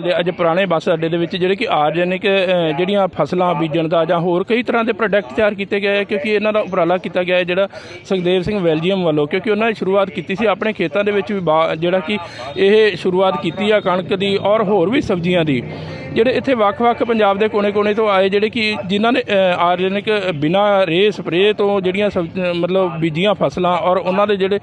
ਦੇ ਅੱਜ ਪੁਰਾਣੇ ਬੱਸ ਅੱਡੇ ਦੇ ਵਿੱਚ ਜਿਹੜੇ ਕਿ ਆਰਗੈਨਿਕ ਜਿਹੜੀਆਂ ਫਸਲਾਂ ਬੀਜਣ ਦਾ ਜਾਂ ਹੋਰ ਕਈ ਤਰ੍ਹਾਂ ਦੇ ਪ੍ਰੋਡਕਟ ਤਿਆਰ ਕੀਤੇ ਗਏ ਹੈ ਕਿਉਂਕਿ ਇਹਨਾਂ ਦਾ ਉਪਰਾਲਾ ਕੀਤਾ ਗਿਆ ਹੈ ਜਿਹੜਾ ਸੁਖਦੇਵ ਸਿੰਘ ਵੈਲਜੀਅਮ ਵੱਲੋਂ, ਕਿਉਂਕਿ ਉਹਨਾਂ ਨੇ ਸ਼ੁਰੂਆਤ ਕੀਤੀ ਸੀ ਆਪਣੇ ਖੇਤਾਂ ਦੇ ਵਿੱਚ ਵੀ ਬਾ- ਜਿਹੜਾ ਕਿ ਇਹ ਸ਼ੁਰੂਆਤ ਕੀਤੀ ਆ ਕਣਕ ਦੀ ਔਰ ਹੋਰ ਵੀ ਸਬਜ਼ੀਆਂ ਦੀ। ਜਿਹੜੇ ਇੱਥੇ ਵੱਖ-ਵੱਖ ਪੰਜਾਬ ਦੇ ਕੋਨੇ-ਕੋਨੇ ਤੋਂ ਆਏ, ਜਿਹੜੇ ਕਿ ਜਿਨ੍ਹਾਂ ਨੇ ਆਰਗੈਨਿਕ ਬਿਨਾ ਰੇ ਸਪਰੇਅ ਤੋਂ ਜਿਹੜੀਆਂ ਸਬਜ਼- ਮਤਲਬ ਬੀਜੀਆਂ ਫਸਲਾਂ ਔਰ ਉਹਨਾਂ ਦੇ ਜਿਹੜੇ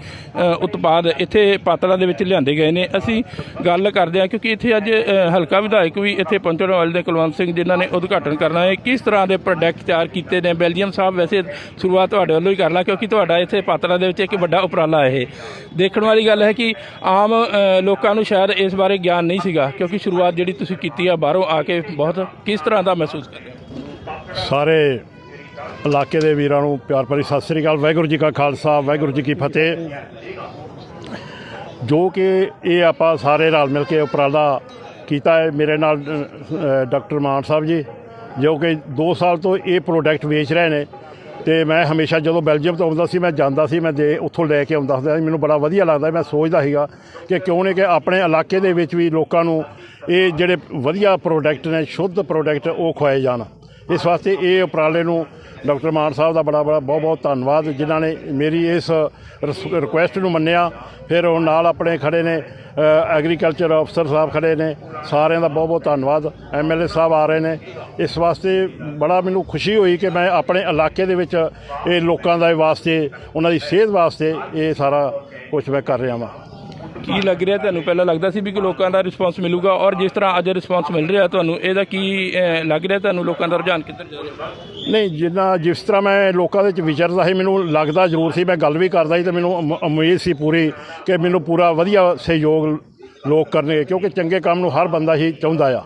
ਉਤਪਾਦ ਇੱਥੇ ਪਾਤੜਾਂ ਦੇ ਵਿੱਚ ਲਿਆਂਦੇ ਗਏ ਨੇ। ਅਸੀਂ ਗੱਲ ਕਰਦੇ ਹਾਂ ਕਿਉਂਕਿ ਇੱਥੇ ਅੱਜ ਹਲਕਾ ਵਿਧਾਇਕ ਵੀ ਇੱਥੇ ਪਹੁੰਚਣ ਵਾਲੇ ਨੇ, ਕੁਲਵੰਤ ਸਿੰਘ, ਜਿਨ੍ਹਾਂ ਨੇ ਉਦਘਾਟਨ ਕਰਨਾ ਹੈ। ਕਿਸ ਤਰ੍ਹਾਂ ਦੇ ਪ੍ਰੋਡਕਟ ਤਿਆਰ ਕੀਤੇ ਨੇ? ਬੈਲਜੀਅਮ ਸਾਹਿਬ ਵੈਸੇ ਸ਼ੁਰੂਆਤ ਤੁਹਾਡੇ ਵੱਲੋਂ ਹੀ ਕਰ ਲਾ, ਕਿਉਂਕਿ ਤੁਹਾਡਾ ਇੱਥੇ ਪਾਤੜਾਂ ਦੇ ਵਿੱਚ ਇੱਕ ਵੱਡਾ ਉਪਰਾਲਾ ਇਹ। ਦੇਖਣ ਵਾਲੀ ਗੱਲ ਹੈ ਕਿ ਆਮ ਲੋਕਾਂ ਨੂੰ ਸ਼ਾਇਦ ਇਸ ਬਾਰੇ ਗਿਆਨ ਨਹੀਂ ਸੀਗਾ, ਕਿਉਂਕਿ ਸ਼ੁਰੂਆਤ ਜਿਹੜੀ ਤੁਸੀਂ ਕੀਤੀ ਆ, ਬਾਹਰੋਂ ਆ ਕੇ ਬਹੁਤ ਕਿਸ ਤਰ੍ਹਾਂ ਦਾ ਮਹਿਸੂਸ ਕਰ ਰਹੇ ਹੋ? ਸਾਰੇ ਇਲਾਕੇ ਦੇ ਵੀਰਾਂ ਨੂੰ ਪਿਆਰ ਭਰੀ ਸਤਿ ਸ੍ਰੀ ਅਕਾਲ, ਵਾਹਿਗੁਰੂ ਜੀ ਕਾ ਖਾਲਸਾ, ਵਾਹਿਗੁਰੂ ਜੀ ਕੀ ਫਤਿਹ। ਜੋ ਕਿ ਇਹ ਆਪਾਂ ਸਾਰੇ ਰਲ ਮਿਲ ਕੇ ਉਪਰਾਲਾ ਕੀਤਾ ਹੈ, ਮੇਰੇ ਨਾਲ ਡਾਕਟਰ ਮਾਨ ਸਾਹਿਬ ਜੀ, ਜੋ ਕਿ 2 ਸਾਲ ਤੋਂ ਇਹ ਪ੍ਰੋਡਕਟ ਵੇਚ ਰਹੇ ਨੇ। ਤੇ ਮੈਂ ਹਮੇਸ਼ਾ ਜਦੋਂ ਬੈਲਜੀਅਮ ਤੋਂ ਆਉਂਦਾ ਸੀ, ਮੈਂ ਜਾਂਦਾ ਸੀ, ਮੈਂ ਦੇ ਉੱਥੋਂ ਲੈ ਕੇ ਆਉਂਦਾ ਹੁੰਦਾ ਸੀ, ਮੈਨੂੰ ਬੜਾ ਵਧੀਆ ਲੱਗਦਾ ਮੈਂ ਸੋਚਦਾ ਸੀਗਾ ਕਿ ਕਿਉਂ ਨਹੀਂ ਕਿ ਆਪਣੇ ਇਲਾਕੇ ਦੇ ਵਿੱਚ ਵੀ ਲੋਕਾਂ ਨੂੰ ਇਹ ਜਿਹੜੇ ਵਧੀਆ ਪ੍ਰੋਡਕਟ ਨੇ, ਸ਼ੁੱਧ ਪ੍ਰੋਡਕਟ ਉਹ ਖਵਾਏ ਜਾਣ। ਇਸ ਵਾਸਤੇ ਇਹ ਉਪਰਾਲੇ ਨੂੰ ਡਾਕਟਰ ਮਾਨ ਸਾਹਿਬ ਦਾ ਬੜਾ ਬੜਾ ਬਹੁਤ ਬਹੁਤ ਧੰਨਵਾਦ, ਜਿਨ੍ਹਾਂ ਨੇ ਮੇਰੀ ਇਸ ਰਿਕੁਐਸਟ ਨੂੰ ਮੰਨਿਆ। ਫਿਰ ਉਹ ਨਾਲ ਆਪਣੇ ਖੜੇ ਨੇ ਐਗਰੀਕਲਚਰ ਅਫਸਰ ਸਾਹਿਬ ਖੜੇ ਨੇ, ਸਾਰਿਆਂ ਦਾ ਬਹੁਤ ਬਹੁਤ ਧੰਨਵਾਦ। ਐਮਐਲਏ ਸਾਹਿਬ ਆ ਰਹੇ ਨੇ। ਇਸ ਵਾਸਤੇ ਬੜਾ ਮੈਨੂੰ ਖੁਸ਼ੀ ਹੋਈ ਕਿ ਮੈਂ ਆਪਣੇ ਇਲਾਕੇ ਦੇ ਵਿੱਚ ਇਹ ਲੋਕਾਂ ਦਾ ਵਾਸਤੇ, ਉਹਨਾਂ ਦੀ ਸਿਹਤ ਵਾਸਤੇ ਇਹ ਸਾਰਾ ਕੁਝ ਮੈਂ ਕਰ ਰਿਹਾ ਹਾਂ ਕੀ ਲੱਗ ਰਿਹਾ ਤੁਹਾਨੂੰ? ਪਹਿਲਾਂ ਲੱਗਦਾ ਸੀ ਵੀ ਕਿ ਲੋਕਾਂ ਦਾ ਰਿਸਪਾਂਸ ਮਿਲੂਗਾ ਔਰ ਜਿਸ ਤਰ੍ਹਾਂ ਅੱਜ ਰਿਸਪਾਂਸ ਮਿਲ ਰਿਹਾ ਤੁਹਾਨੂੰ, ਇਹਦਾ ਕੀ ਲੱਗ ਰਿਹਾ ਤੁਹਾਨੂੰ ਲੋਕਾਂ ਦਾ ਰੁਝਾਨ ਕਿੱਧਰ ਜਾ ਰਿਹਾ? ਨਹੀਂ ਜਿੰਨਾ ਜਿਸ ਤਰ੍ਹਾਂ ਮੈਂ ਲੋਕਾਂ ਦੇ ਵਿੱਚ ਵਿਚਰਦਾ ਸੀ, ਮੈਨੂੰ ਲੱਗਦਾ ਜ਼ਰੂਰ ਸੀ, ਮੈਂ ਗੱਲ ਵੀ ਕਰਦਾ ਸੀ ਤੇ ਮੈਨੂੰ ਉਮੀਦ ਸੀ ਪੂਰੀ ਕਿ ਮੈਨੂੰ ਪੂਰਾ ਵਧੀਆ ਸਹਿਯੋਗ ਲੋਕ ਕਰਨਗੇ, ਕਿਉਂਕਿ ਚੰਗੇ ਕੰਮ ਨੂੰ ਹਰ ਬੰਦਾ ਹੀ ਚਾਹੁੰਦਾ ਆ।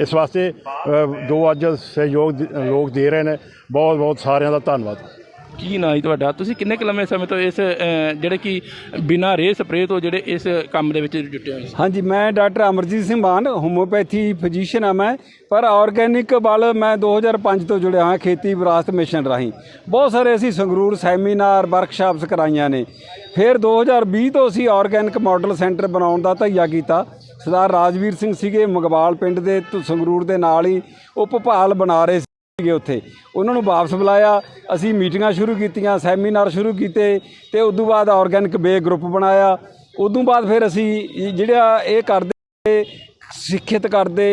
ਇਸ ਵਾਸਤੇ ਜੋ ਅੱਜ ਸਹਿਯੋਗ ਲੋਕ ਦੇ ਰਹੇ ਨੇ ਬਹੁਤ ਬਹੁਤ ਸਾਰਿਆਂ ਦਾ ਧੰਨਵਾਦ। ਕੀ ਨਾਂ ਜੀ ਤੁਹਾਡਾ? ਤੁਸੀਂ ਕਿੰਨੇ ਕੁ ਲੰਮੇ ਸਮੇਂ ਤੋਂ ਇਸ ਅਹ, ਜਿਹੜੇ ਕਿ ਬਿਨਾਂ ਰੇ ਸਪਰੇਅ ਤੋਂ ਜਿਹੜੇ ਇਸ ਕੰਮ ਦੇ ਵਿੱਚ ਜੁਟੇ ਹੋਏ ਸੀ? ਹਾਂਜੀ ਮੈਂ doctor Amarjit Singh Maan homeopathy physician ਹਾਂ ਮੈਂ ਪਰ ਆਰਗੈਨਿਕ ਵੱਲ ਮੈਂ 2005 ਤੋਂ ਜੁੜਿਆ ਹਾਂ ਖੇਤੀ ਵਿਰਾਸਤ ਮਿਸ਼ਨ ਰਾਹੀਂ। ਬਹੁਤ ਸਾਰੇ ਅਸੀਂ ਸੰਗਰੂਰ ਸੈਮੀਨਾਰ ਵਰਕਸ਼ਾਪਸ ਕਰਾਈਆਂ ਨੇ। ਫਿਰ 2020 ਤੋਂ ਅਸੀਂ ਆਰਗੈਨਿਕ ਮਾਡਲ ਸੈਂਟਰ ਬਣਾਉਣ ਦਾ ਧਈਆ ਕੀਤਾ। ਸਰਦਾਰ ਰਾਜਵੀਰ ਸਿੰਘ ਸੀਗੇ ਮਗਵਾਲ ਪਿੰਡ ਦੇ ਤੋਂ ਸੰਗਰੂਰ ਦੇ ਨਾਲ ਹੀ ਉਹ ਭੋਪਾਲ ਬਣਾ ਰਹੇ ਸੀ। ਸੀਗੇ ਉੱਥੇ। ਉਹਨਾਂ ਨੂੰ ਵਾਪਸ ਬੁਲਾਇਆ। ਅਸੀਂ ਮੀਟਿੰਗਾਂ ਸ਼ੁਰੂ ਕੀਤੀਆਂ, ਸੈਮੀਨਾਰ ਸ਼ੁਰੂ ਕੀਤੇ ਤੇ ਉਸ ਤੋਂ ਬਾਅਦ ਆਰਗੈਨਿਕ ਬੇ ਗਰੁੱਪ ਬਣਾਇਆ। ਉਦੋਂ ਬਾਅਦ ਫਿਰ ਅਸੀਂ ਇਹ ਜਿਹੜਾ ਇਹ ਕਰਦੇ ਸਿੱਖਿਅਤ ਕਰਦੇ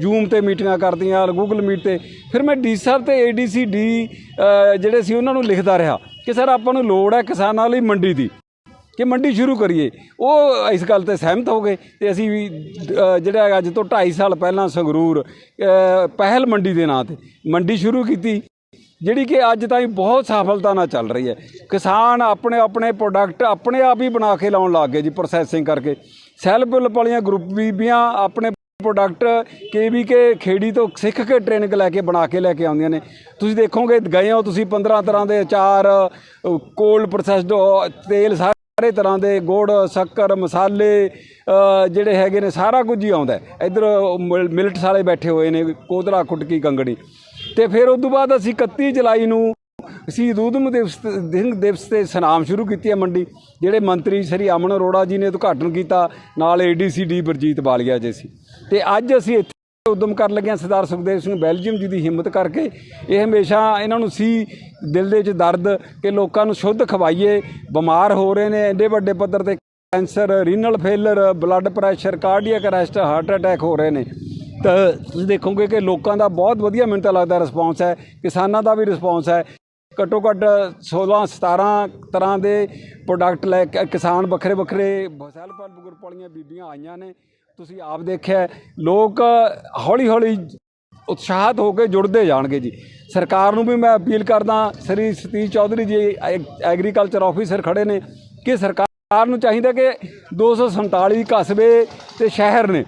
ਜੂਮ ਤੇ ਮੀਟਿੰਗਾਂ ਕਰਦੀਆਂ ਗੂਗਲ ਮੀਟ ਤੇ। ਫਿਰ ਮੈਂ ਡੀ ਸਾਹਿਬ ਤੇ ਏਡੀਸੀ ਡੀ ਜਿਹੜੇ ਸੀ ਉਹਨਾਂ ਨੂੰ ਲਿਖਦਾ ਰਿਹਾ ਕਿ ਸਰ ਆਪਾਂ ਨੂੰ ਲੋੜ ਹੈ ਕਿਸਾਨਾਂ ਲਈ ਮੰਡੀ ਦੀ। ਕਿ ਮੰਡੀ ਸ਼ੁਰੂ ਕਰੀਏ। ਉਹ ਇਸ ਗੱਲ ਤੇ ਸਹਿਮਤ ਹੋ ਗਏ ਤੇ ਅਸੀਂ ਵੀ ਜਿਹੜਾ ਅੱਜ ਤੋਂ 2.5 ਸਾਲ ਪਹਿਲਾਂ ਸੰਗਰੂਰ ਪਹਿਲ ਮੰਡੀ ਦੇ ਨਾਂ ਤੇ ਮੰਡੀ ਸ਼ੁਰੂ ਕੀਤੀ, ਜਿਹੜੀ ਕਿ ਅੱਜ ਤਾਈਂ ਬਹੁਤ ਸਫਲਤਾ ਨਾਲ ਚੱਲ ਰਹੀ ਹੈ। ਕਿਸਾਨ ਆਪਣੇ ਆਪਣੇ ਪ੍ਰੋਡਕਟ ਆਪਣੇ ਆਪ ਹੀ ਬਣਾ ਕੇ ਲਾਉਣ ਲੱਗ ਗਏ ਜੀ ਪ੍ਰੋਸੈਸਿੰਗ ਕਰਕੇ। ਸੈਲਫ ਹੈਲਪ ਵਾਲੀਆਂ ਗਰੁੱਪ ਬੀਬੀਆਂ ਆਪਣੇ ਪ੍ਰੋਡਕਟ ਕੇ ਖੇੜੀ ਤੋਂ ਸਿੱਖ ਕੇ ਟ੍ਰੇਨਿੰਗ ਲੈ ਕੇ ਬਣਾ ਕੇ ਲੈ ਕੇ ਆਉਂਦੀਆਂ ਨੇ। ਤੁਸੀਂ ਦੇਖੋਗੇ, ਗਏ ਹੋ ਤੁਸੀਂ 15 ਤਰ੍ਹਾਂ ਦੇ ਅਚਾਰ ਕੋਲਡ ਪ੍ਰੋਸੈਸਡ ਤੇਲ ਸਾਰੇ ਤਰ੍ਹਾਂ ਦੇ ਗੁੜ, ਸ਼ੱਕਰ, ਮਸਾਲੇ ਜਿਹੜੇ ਹੈਗੇ ਨੇ, ਸਾਰਾ ਕੁਝ ਹੀ ਆਉਂਦਾ ਹੈ। ਇੱਧਰ ਮਿਲਟਸ ਵਾਲੇ ਬੈਠੇ ਹੋਏ ਨੇ ਕੋਦਰਾ ਕੁਟਕੀ ਕੰਗਣੀ ਤੇ ਫਿਰ ਉਸ ਤੋਂ ਬਾਅਦ ਅਸੀਂ 31 ਜੁਲਾਈ ਨੂੰ ਸ਼ਹੀਦ ਊਧਮ ਦਿਵਸ ਦਿਨ ਦਿਵਸ ਤੇ ਸਨਾਮ ਸ਼ੁਰੂ ਕੀਤੀ ਹੈ ਮੰਡੀ, ਜਿਹੜੇ ਮੰਤਰੀ ਸ੍ਰੀ ਅਮਨ ਅਰੋੜਾ ਜੀ ਨੇ ਉਦਘਾਟਨ ਕੀਤਾ, ਨਾਲ ਏਡੀਸੀਡੀ ਬਰਜੀਤ ਬਾਲੀਆ ਜੀ ਸੀ ਤੇ ਅੱਜ ਅਸੀਂ ਇੱਥੇ ਉਦਮ ਕਰਨ ਲੱਗਿਆ ਸਰਦਾਰ ਸੁਖਦੇਵ ਸਿੰਘ ਬੈਲਜੀਅਮ ਜੀ ਦੀ ਹਿੰਮਤ ਕਰਕੇ ਇਹ ਹਮੇਸ਼ਾ ਇਹਨਾਂ ਨੂੰ ਸੀ ਦਿਲ ਦੇ ਵਿੱਚ ਦਰਦ ਕਿ ਲੋਕਾਂ ਨੂੰ ਸ਼ੁੱਧ ਖਵਾਈਏ, ਬਿਮਾਰ ਹੋ ਰਹੇ ਨੇ, ਐਡੇ ਵੱਡੇ ਪੱਧਰ ਤੇ cancer, renal failure, blood pressure, cardiac arrest, heart attack ਹੋ ਰਹੇ ਨੇ। ਤਾਂ ਤੁਸੀਂ ਦੇਖੋਗੇ ਕਿ ਲੋਕਾਂ ਦਾ ਬਹੁਤ ਵਧੀਆ ਮੈਨੂੰ ਤਾਂ ਲੱਗਦਾ ਰਿਸਪੌਂਸ ਹੈ, ਕਿਸਾਨਾਂ ਦਾ ਵੀ ਰਿਸਪੌਂਸ ਹੈ। ਘੱਟੋ ਘੱਟ 16 17 ਤਰ੍ਹਾਂ ਦੇ ਪ੍ਰੋਡਕਟ ਲੈ ਕੇ ਕਿਸਾਨ ਵੱਖਰੇ ਵੱਖਰੇ ਸੈਲਫ ਹੈਲਪ ਗਰੁੱਪ ਵਾਲੀਆਂ ਬੀਬੀਆਂ ਆਈਆਂ ਨੇ। ਤੁਸੀਂ ਆਪ ਦੇਖਿਆ ਲੋਕ ਹੌਲੀ ਹੌਲੀ ਉਤਸ਼ਾਹਤ ਹੋ ਕੇ ਜੁੜਦੇ ਜਾਣਗੇ ਜੀ। ਸਰਕਾਰ ਨੂੰ ਵੀ ਮੈਂ ਅਪੀਲ ਕਰਦਾ ਸ੍ਰੀ ਸਤੀਸ਼ ਚੌਧਰੀ ਜੀ ਐਗਰੀਕਲਚਰ ਆਫੀਸਰ ਖੜੇ ਨੇ, ਕਿ ਸਰਕਾਰ ਨੂੰ ਚਾਹੀਦਾ ਕਿ 247 ਕਸਬੇ ਤੇ ਸ਼ਹਿਰ ਨੇ।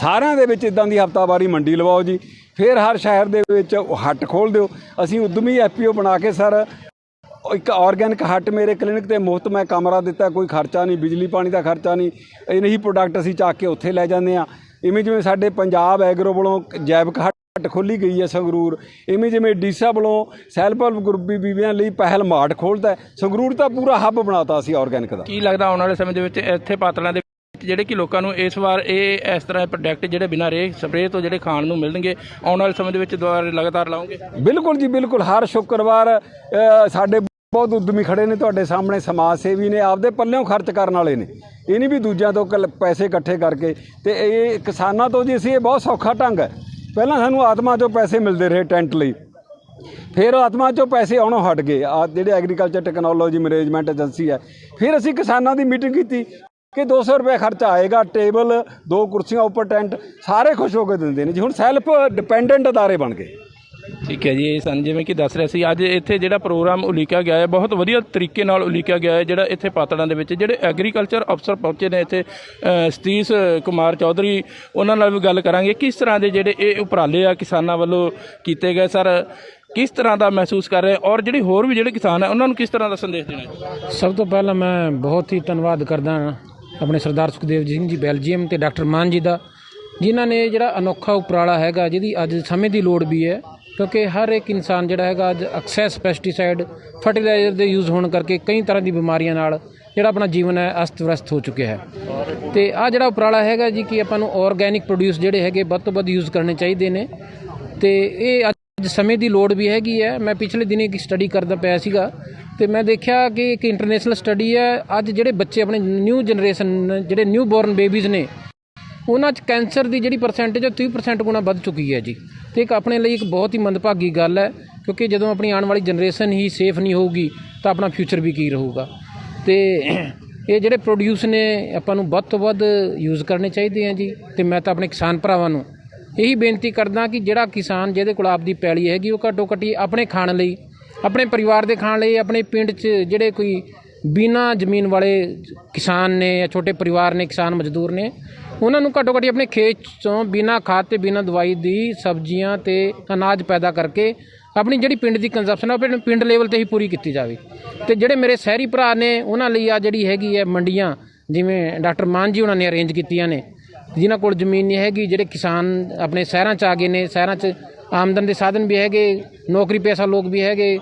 ਸਾਰਿਆਂ ਦੇ ਵਿੱਚ ਇਦਾਂ ਦੀ ਹਫਤਾਵਾਰੀ ਮੰਡੀ ਲਵਾਓ ਜੀ। ਫਿਰ ਹਰ ਸ਼ਹਿਰ ਦੇ ਵਿੱਚ ਹੱਟ ਖੋਲ ਦਿਓ। ਅਸੀਂ ਉਦਮੀ ਐਫਪੀਓ ਬਣਾ ਕੇ, ਸਰ ਇੱਕ ਆਰਗੈਨਿਕ ਹੱਟ ਮੇਰੇ ਕਲੀਨਿਕ ਤੇ ਮੁਫਤ ਮੈਂ ਕਮਰਾ ਦਿੱਤਾ ਕੋਈ ਖਰਚਾ ਨਹੀਂ ਬਿਜਲੀ ਪਾਣੀ ਦਾ ਖਰਚਾ ਨਹੀਂ। ਇਹ ਨਹੀਂ ਪ੍ਰੋਡਕਟ ਅਸੀਂ ਚੱਕ ਕੇ ਉੱਥੇ ਲੈ ਜਾਂਦੇ ਆ ਇਵੇਂ ਜਿਵੇਂ ਸਾਡੇ ਪੰਜਾਬ ਐਗਰੋ ਵੱਲੋਂ ਜੈਵਿਕ ਹੱਟ ਖੋਲੀ ਗਈ ਹੈ ਸੰਗਰੂਰ ਇਵੇਂ ਜਿਵੇਂ ਡੀਸਾ ਵੱਲੋਂ ਸੈਲਫ ਹੈਲਪ ਗਰੁੱਪ ਵੀ ਬੀਬੀਆਂ ਲਈ ਪਹਿਲ ਮਾਰਟ ਖੋਲਦਾ। ਸੰਗਰੂਰ ਤਾਂ ਪੂਰਾ ਹੱਬ ਬਣਾਤਾ ਸੀ ਆਰਗੈਨਿਕ ਦਾ। ਕੀ ਲੱਗਦਾ ਆਉਣ ਵਾਲੇ ਸਮੇਂ ਦੇ ਵਿੱਚ ਇੱਥੇ ਪਾਤੜਾਂ ਦੇ ਜਿਹੜੇ ਕਿ ਲੋਕਾਂ ਨੂੰ ਇਸ ਵਾਰ ਇਹ ਇਸ ਤਰ੍ਹਾਂ ਦੇ ਪ੍ਰੋਡਕਟ ਜਿਹੜੇ ਬਿਨਾਂ ਰੇ ਸਪਰੇਅ ਤੋਂ ਜਿਹੜੇ ਖਾਣ ਨੂੰ ਮਿਲਣਗੇ ਆਉਣ ਵਾਲੇ ਸਮੇਂ ਦੇ ਵਿੱਚ ਦੁਬਾਰਾ ਲਗਾਤਾਰ ਲਾਉਂਗੇ? ਬਿਲਕੁਲ ਜੀ ਬਿਲਕੁਲ ਹਰ ਸ਼ੁੱਕਰਵਾਰ ਸਾਡੇ ਬਹੁਤ ਉਦਮੀ ਖੜੇ ਨੇ ਤੁਹਾਡੇ ਸਾਹਮਣੇ ਸਮਾਜ ਸੇਵੀ ਨੇ, ਆਪਦੇ ਪੱਲਿਓਂ ਖਰਚ ਕਰਨ ਵਾਲੇ ਨੇ। ਇਹ ਨਹੀਂ ਵੀ ਦੂਜਿਆਂ ਤੋਂ ਕੱਲ- ਪੈਸੇ ਇਕੱਠੇ ਕਰਕੇ ਤੇ ਇਹ ਕਿਸਾਨਾਂ ਤੋਂ ਜੀ ਅਸੀਂ, ਇਹ ਬਹੁਤ ਸੌਖਾ ਢੰਗ ਹੈ। ਪਹਿਲਾਂ ਸਾਨੂੰ ਆਤਮਾ ਚੋਂ ਪੈਸੇ ਮਿਲਦੇ ਰਹੇ ਟੈਂਟ ਲਈ। ਫਿਰ ਆਤਮਾ ਚੋਂ ਪੈਸੇ ਆਉਣੋਂ ਹਟ ਗਏ। ਆ ਜਿਹੜੇ ਐਗਰੀਕਲਚਰ ਟੈਕਨੋਲੋਜੀ ਮੈਨੇਜਮੈਂਟ ਏਜੰਸੀ ਹੈ, ਫਿਰ ਅਸੀਂ ਕਿਸਾਨਾਂ ਦੀ ਮੀਟਿੰਗ ਕੀਤੀ ਕਿ 200 ਰੁਪਏ ਖਰਚਾ ਆਏਗਾ, ਟੇਬਲ, ਦੋ ਕੁਰਸੀਆਂ ਉੱਪਰ ਟੈਂਟ, ਸਾਰੇ ਖੁਸ਼ ਹੋ ਕੇ ਦਿੰਦੇ ਨੇ। ਜੀ ਹੁਣ ਸੈਲਫ ਡਿਪੈਂਡੈਂਟ ਅਦਾਰੇ ਬਣ ਗਏ। ਠੀਕ ਹੈ ਜੀ, ਇਹ ਸਨ ਜਿਵੇਂ ਕਿ ਦੱਸ ਰਿਹਾ ਸੀ, ਅੱਜ ਇੱਥੇ ਜਿਹੜਾ ਪ੍ਰੋਗਰਾਮ ਉਲੀਕਿਆ ਗਿਆ ਹੈ, ਬਹੁਤ ਵਧੀਆ ਤਰੀਕੇ ਨਾਲ ਉਲੀਕਿਆ ਗਿਆ ਹੈ, ਜਿਹੜਾ ਇੱਥੇ ਪਾਤੜਾਂ ਦੇ ਵਿੱਚ, ਜਿਹੜੇ ਐਗਰੀਕਲਚਰ ਅਫਸਰ ਪਹੁੰਚੇ ਨੇ ਇੱਥੇ ਸਤੀਸ਼ ਕੁਮਾਰ ਚੌਧਰੀ, ਉਹਨਾਂ ਨਾਲ ਵੀ ਗੱਲ ਕਰਾਂਗੇ, ਕਿਸ ਤਰ੍ਹਾਂ ਦੇ ਜਿਹੜੇ ਇਹ ਉਪਰਾਲੇ ਆ ਕਿਸਾਨਾਂ ਵੱਲੋਂ ਕੀਤੇ ਗਏ, ਸਰ, ਕਿਸ ਤਰ੍ਹਾਂ ਦਾ ਮਹਿਸੂਸ ਕਰ ਰਹੇ, ਔਰ ਜਿਹੜੇ ਹੋਰ ਵੀ ਜਿਹੜੇ ਕਿਸਾਨ ਆ, ਉਹਨਾਂ ਨੂੰ ਕਿਸ ਤਰ੍ਹਾਂ ਦਾ ਸੰਦੇਸ਼ ਦੇਣਾ ਸਭ ਤੋਂ ਪਹਿਲਾਂ ਮੈਂ ਬਹੁਤ ਹੀ ਧੰਨਵਾਦ ਕਰਦਾ ਹਾਂ ਆਪਣੇ ਸਰਦਾਰ ਸੁਖਦੇਵ ਸਿੰਘ ਜੀ, ਬੈਲਜੀਅਮ ਤੇ ਡਾਕਟਰ ਮਾਨ ਜੀ ਦਾ, ਜਿਨ੍ਹਾਂ ਨੇ ਜਿਹੜਾ ਅਨੋਖਾ ਉਪਰਾਲਾ ਹੈਗਾ, ਜਿਹਦੀ ਅੱਜ ਸਮੇਂ ਦੀ ਲੋੜ ਵੀ ਹੈ ਕਿਉਂਕਿ ਹਰ ਇੱਕ ਇਨਸਾਨ ਜਿਹੜਾ ਹੈਗਾ ਅੱਜ ਐਕਸੈਸ ਪੈਸਟੀਸਾਈਡ ਫਰਟੀਲਾਈਜ਼ਰ ਦੇ ਯੂਜ਼ ਹੋਣ ਕਰਕੇ ਕਈ ਤਰ੍ਹਾਂ ਦੀ ਬਿਮਾਰੀਆਂ ਨਾਲ ਜਿਹੜਾ ਆਪਣਾ ਜੀਵਨ ਹੈ ਅਸਤ ਵਿਅਸਤ ਹੋ ਚੁੱਕਿਆ ਹੈ। ਤੇ ਆ ਜਿਹੜਾ ਉਪਰਾਲਾ ਹੈਗਾ ਜੀ ਕਿ ਆਪਾਂ ਨੂੰ ਆਰਗੈਨਿਕ ਪ੍ਰੋਡਿਊਸ ਜਿਹੜੇ ਹੈਗੇ ਵੱਧ ਤੋਂ ਵੱਧ ਯੂਜ਼ ਕਰਨੇ ਚਾਹੀਦੇ ਨੇ। ਤੇ ਇਹ ਅੱਜ ਸਮੇਂ ਦੀ ਲੋੜ ਵੀ ਹੈਗੀ ਹੈ। ਮੈਂ ਪਿਛਲੇ ਦਿਨੀ ਇੱਕ ਸਟੱਡੀ ਕਰਦਾ ਪਿਆ ਸੀਗਾ ਤੇ ਮੈਂ ਦੇਖਿਆ ਕਿ ਇੱਕ ਇੰਟਰਨੈਸ਼ਨਲ ਸਟੱਡੀ ਹੈ। ਅੱਜ ਜਿਹੜੇ ਬੱਚੇ ਆਪਣੇ ਨਿਊ ਜਨਰੇਸ਼ਨ ਜਿਹੜੇ ਨਿਊ ਬੋਰਨ ਬੇਬੀਜ਼ ਨੇ ਉਹਨਾਂ 'ਚ ਕੈਂਸਰ ਦੀ ਜਿਹੜੀ ਪਰਸੈਂਟੇਜ ਉਹ 30% ਗੁਣਾ ਵੱਧ ਚੁੱਕੀ ਹੈ ਜੀ। ਤੇ ਇੱਕ ਆਪਣੇ ਲਈ ਇੱਕ ਬਹੁਤ ਹੀ ਮੰਦਭਾਗੀ ਗੱਲ ਹੈ, ਕਿਉਂਕਿ ਜਦੋਂ ਆਪਣੀ ਆਉਣ ਵਾਲੀ ਜਨਰੇਸ਼ਨ ਹੀ ਸੇਫ ਨਹੀਂ ਹੋਊਗੀ, ਤਾਂ ਆਪਣਾ ਫਿਊਚਰ ਵੀ ਕੀ ਰਹੂਗਾ। ਤੇ ਇਹ ਜਿਹੜੇ ਪ੍ਰੋਡਿਊਸ ਨੇ, ਆਪਾਂ ਨੂੰ ਵੱਧ ਤੋਂ ਵੱਧ ਯੂਜ਼ ਕਰਨੇ ਚਾਹੀਦੇ ਆ ਜੀ, ਤੇ ਮੈਂ ਤਾਂ ਆਪਣੇ ਕਿਸਾਨ ਭਰਾਵਾਂ ਨੂੰ ਇਹੀ ਬੇਨਤੀ ਕਰਦਾ ਕਿ ਜਿਹੜਾ ਕਿਸਾਨ ਜਿਹਦੇ ਕੋਲ ਆਪਦੀ ਪੈਲੀ ਹੈਗੀ, ਉਹ ਘੱਟੋ ਘੱਟੀ ਆਪਣੇ ਖਾਣ ਲਈ, ਆਪਣੇ ਪਰਿਵਾਰ ਦੇ ਖਾਣ ਲਈ, ਆਪਣੇ ਪਿੰਡ 'ਚ ਜਿਹੜੇ ਕੋਈ ਬਿਨਾਂ ਜ਼ਮੀਨ ਵਾਲੇ ਕਿਸਾਨ ਨੇ ਜਾਂ ਛੋਟੇ ਪਰਿਵਾਰ ਨੇ, ਕਿਸਾਨ ਮਜ਼ਦੂਰ ਨੇ ਉਹਨਾਂ ਨੂੰ ਘੱਟੋ ਘੱਟ ਆਪਣੇ ਖੇਤ 'ਚੋਂ ਬਿਨਾਂ ਖਾਦ ਤੇ ਬਿਨਾਂ ਦਵਾਈ ਦੀ ਸਬਜ਼ੀਆਂ ਤੇ ਅਨਾਜ ਪੈਦਾ ਕਰਕੇ ਆਪਣੀ ਜਿਹੜੀ ਪਿੰਡ ਦੀ ਕੰਜ਼ੰਪਸ਼ਨ ਆ, ਉਹ ਪਿੰਡ- ਪਿੰਡ ਲੈਵਲ ਤੇ ਹੀ ਪੂਰੀ ਕੀਤੀ ਜਾਵੇ। ਤੇ ਜਿਹੜੇ ਮੇਰੇ ਸ਼ਹਿਰੀ ਭਰਾ ਨੇ, ਉਹਨਾਂ ਲਈ ਆ ਜਿਹੜੀ ਹੈਗੀ ਹੈ ਮੰਡੀਆਂ, ਜਿਵੇਂ ਡਾਕਟਰ ਮਾਨ ਜੀ ਉਹਨਾਂ ਨੇ ਅਰੇਂਜ ਕੀਤੀਆਂ ਨੇ। ਜਿਨ੍ਹਾਂ ਕੋਲ ਜ਼ਮੀਨ ਨਹੀਂ ਹੈਗੀ, ਜਿਹੜੇ ਕਿਸਾਨ ਆਪਣੇ ਸ਼ਹਿਰਾਂ 'ਚ ਆ ਗਏ ਨੇ, ਸ਼ਹਿਰਾਂ 'ਚ ਆਮਦਨ ਦੇ ਸਾਧਨ ਵੀ ਹੈਗੇ ਨੌਕਰੀ ਪੇਸ਼ਾ ਲੋਕ ਵੀ ਹੈਗੇ।